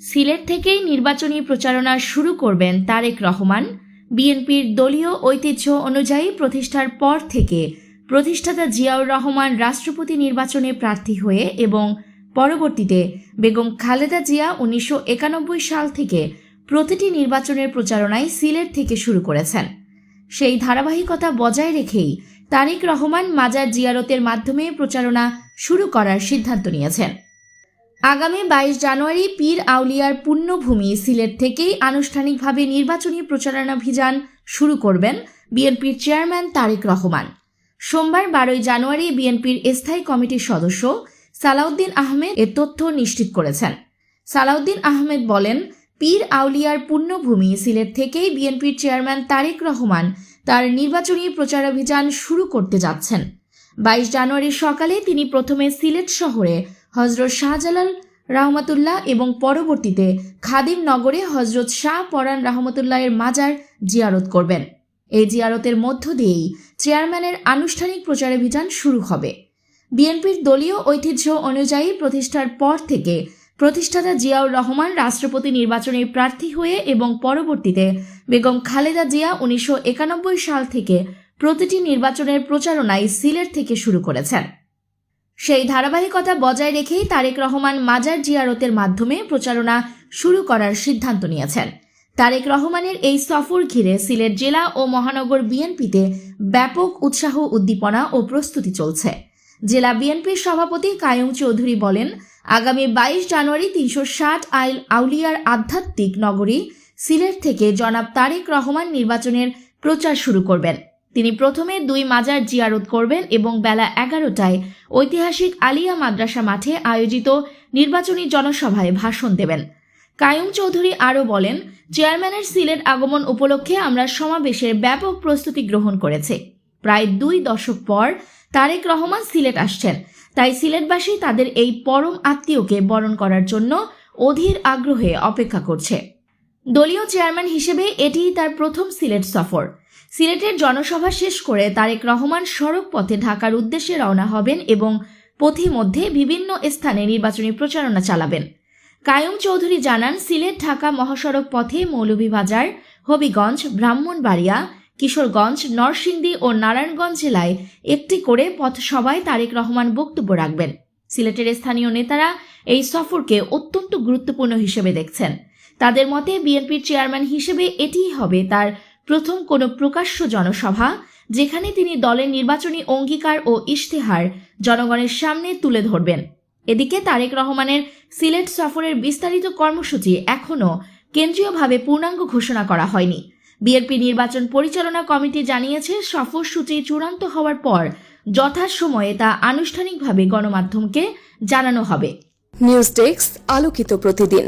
সিলেট থেকেই নির্বাচনী প্রচারণা শুরু করবেন তারেক রহমান। বিএনপির দলীয় ঐতিহ্য অনুযায়ী প্রতিষ্ঠার পর থেকে প্রতিষ্ঠাতা জিয়াউর রহমান রাষ্ট্রপতি নির্বাচনে প্রার্থী হয়ে এবং পরবর্তীতে বেগম খালেদা জিয়া উনিশশো একানব্বই সাল থেকে প্রতিটি নির্বাচনের প্রচারণায় সিলেট থেকে শুরু করেছেন। সেই ধারাবাহিকতা বজায় রেখেই তারেক রহমান মাজার জিয়ারতের মাধ্যমে প্রচারণা শুরু করার সিদ্ধান্ত নিয়েছেন। আগামী বাইশ জানুয়ারি পীর আউলিয়ার পুণ্যভূমি সিলেট থেকেই আনুষ্ঠানিকভাবে নির্বাচনী প্রচারণাভিযান শুরু করবেন বিএনপির চেয়ারম্যান তারেক রহমান। সোমবার বারোই জানুয়ারি বিএনপির স্থায়ী কমিটির সদস্য সালাউদ্দিন আহমেদ এ তথ্য নিশ্চিত করেছেন। সালাউদ্দিন আহমেদ বলেন, পীর আউলিয়ার পুণ্যভূমি সিলেট থেকেই বিএনপির চেয়ারম্যান তারেক রহমান তার নির্বাচনী প্রচারাভিযান শুরু করতে যাচ্ছেন। বাইশ জানুয়ারি সকালে তিনি প্রথমে সিলেট শহরে হজরত শাহজালাল রহমতুল্লাহ এবং পরবর্তীতে খাদিম নগরে হজরত শাহ পরান রহমতুল্লাহের মাজার জিয়ারত করবেন। এই জিয়ারতের মধ্য দিয়েই চেয়ারম্যানের আনুষ্ঠানিক প্রচারাভিযান শুরু হবে। বিএনপির দলীয় ঐতিহ্য অনুযায়ী প্রতিষ্ঠার পর থেকে প্রতিষ্ঠাতা জিয়াউর রহমান রাষ্ট্রপতি নির্বাচনে প্রার্থী হয়ে এবং পরবর্তীতে বেগম খালেদা জিয়া উনিশশো একানব্বই সাল থেকে প্রতিটি নির্বাচনের প্রচারণায় সিলেট থেকে শুরু করেছেন। সেই ধারাবাহিকতা বজায় রেখেই তারেক রহমান মাজার জিয়ারতের মাধ্যমে প্রচারণা শুরু করার সিদ্ধান্ত নিয়েছেন। তারেক রহমানের এই সফর ঘিরে সিলেট জেলা ও মহানগর বিএনপিতে ব্যাপক উৎসাহ, উদ্দীপনা ও প্রস্তুতি চলছে। জেলা বিএনপির সভাপতি কায়ুম চৌধুরী বলেন, আগামী বাইশ জানুয়ারি তিনশো ষাট আইল আউলিয়ার আধ্যাত্মিক নগরী সিলেট থেকে জনাব তারেক রহমান নির্বাচনের প্রচার শুরু করবেন। তিনি প্রথমে দুই মাজার জিয়ারত করবেন এবং বেলা এগারোটায় ঐতিহাসিক আলিয়া মাদ্রাসা মাঠে আয়োজিত নির্বাচনী জনসভায় ভাষণ দেবেন। কায়ুম চৌধুরী আরও বলেন, চেয়ারম্যানের সিলেট আগমন উপলক্ষে আমরা সমাবেশের ব্যাপক প্রস্তুতি গ্রহণ করেছি। প্রায় দুই দশক পর তারেক রহমান সিলেট আসছেন। তাই সিলেটবাসী তাদের এই পরম আত্মীয়কে বরণ করার জন্য অধীর আগ্রহে অপেক্ষা করছে। দলীয় চেয়ারম্যান হিসেবে এটিই তার প্রথম সিলেট সফর। সিলেটের জনসভা শেষ করে তারেক রহমান সড়ক পথে ঢাকার উদ্দেশ্যে রওনা হবেন এবং পথিমধ্যে বিভিন্ন স্থানে নির্বাচনী প্রচারণা চালাবেন। কায়ুম চৌধুরী জানান, সিলেট ঢাকা মহাসড়ক পথে মৌলভীবাজার, হবিগঞ্জ, ব্রাহ্মণবাড়িয়া, কিশোরগঞ্জ, নরসিংদী ও নারায়ণগঞ্জ জেলায় একটি করে পথসভায় তারেক রহমান বক্তব্য রাখবেন। সিলেটের স্থানীয় নেতারা এই সফরকে অত্যন্ত গুরুত্বপূর্ণ হিসেবে দেখছেন। তাদের মতে বিএনপির চেয়ারম্যান হিসেবে এটিই হবে তার প্রথম কোনো প্রকাশ্য জনসভা, যেখানে তিনি দলের নির্বাচনী অঙ্গীকার ও ইশতেহার জনগণের সামনে তুলে ধরবেন। এদিকে তারেক রহমানের সিলেট সফরের বিস্তারিত কর্মসূচি এখনও কেন্দ্রীয়ভাবে পূর্ণাঙ্গ ঘোষণা করা হয়নি। বিএনপি নির্বাচন পরিচালনা কমিটি জানিয়েছে সফরসূচি চূড়ান্ত হওয়ার পর যথাসময়ে তা আনুষ্ঠানিকভাবে গণমাধ্যমকে জানানো হবে। নিউজ ডেস্ক আলোকিত প্রতিদিন।